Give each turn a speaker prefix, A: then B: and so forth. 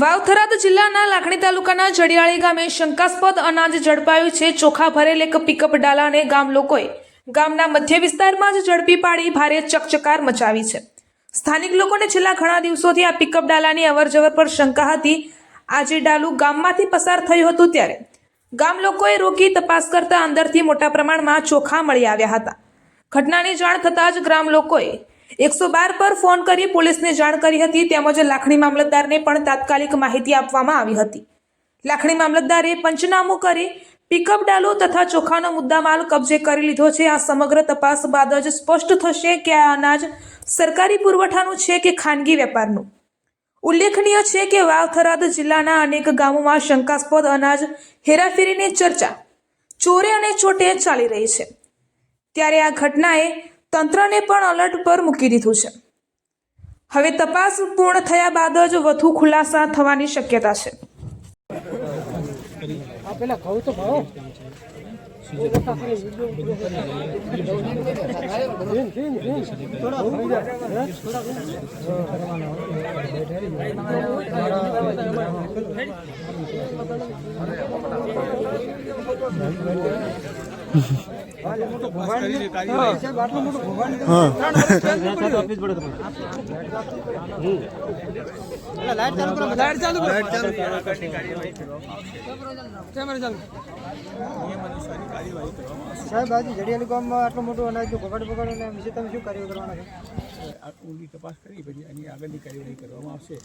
A: વાવથરાદ જિલ્લાના લાખણી તાલુકાના જડિયાળી ગામે શંકાસ્પદ અનાજ ઝડપાયું છે. ચોખા ભરેલ એક પિકઅપ ડાલાને ગામ લોકોએ ગામના મધ્ય વિસ્તારમાં જ ઝડપી પાડી ભારે ચકચકાર મચાવી છે. સ્થાનિક લોકોને છેલ્લા ઘણા દિવસોથી આ પિકઅપ ડાલાની અવરજવર પર શંકા હતી. આજે ડાલુ ગામમાંથી પસાર થયું હતું ત્યારે ગામ લોકોએ રોકી તપાસ કરતા અંદરથી મોટા પ્રમાણમાં ચોખા મળી આવ્યા હતા. ઘટનાની જાણ થતાં જ ગ્રામ લોકોએ એકસો બાર પર ફોન કરી પોલીસને જાણ કરી હતી, તેમજ લાખણી મામલતદારને પણ તાત્કાલિક માહિતી આપવામાં આવી હતી. લાખણી મામલતદારે પંચનામું કરી પિકઅપ ડાલો તથા ચોખાનો મુદ્દામાલ કબજે કરી લીધો છે. આ સમગ્ર તપાસ બાદ જ સ્પષ્ટ થશે કે આ અનાજ સરકારી પુરવઠાનું છે કે ખાનગી વેપારનું. ઉલ્લેખનીય છે કે વાવ થરાદ જિલ્લાના અનેક ગામોમાં શંકાસ્પદ અનાજ હેરાફેરીની ચર્ચા ચોરે અને ચોટે ચાલી રહી છે. ત્યારે આ ઘટનાએ તંત્રને પણ અલર્ટ પર મૂકી દીધું છે હવે તપાસ પૂર્ણ થયા બાદ જ વધુ ખુલાસા થવાની શક્યતા છે
B: આ પેલા ઘઉં તો ભાવ લાઈટ
C: સાહેબ આજે ગામમાં આટલું મોટું અનાજ બગાડ બગાડો ને વિશે તમે શું કાર્ય કરવાના
B: આગળની કાર્યવાહી કરવામાં આવશે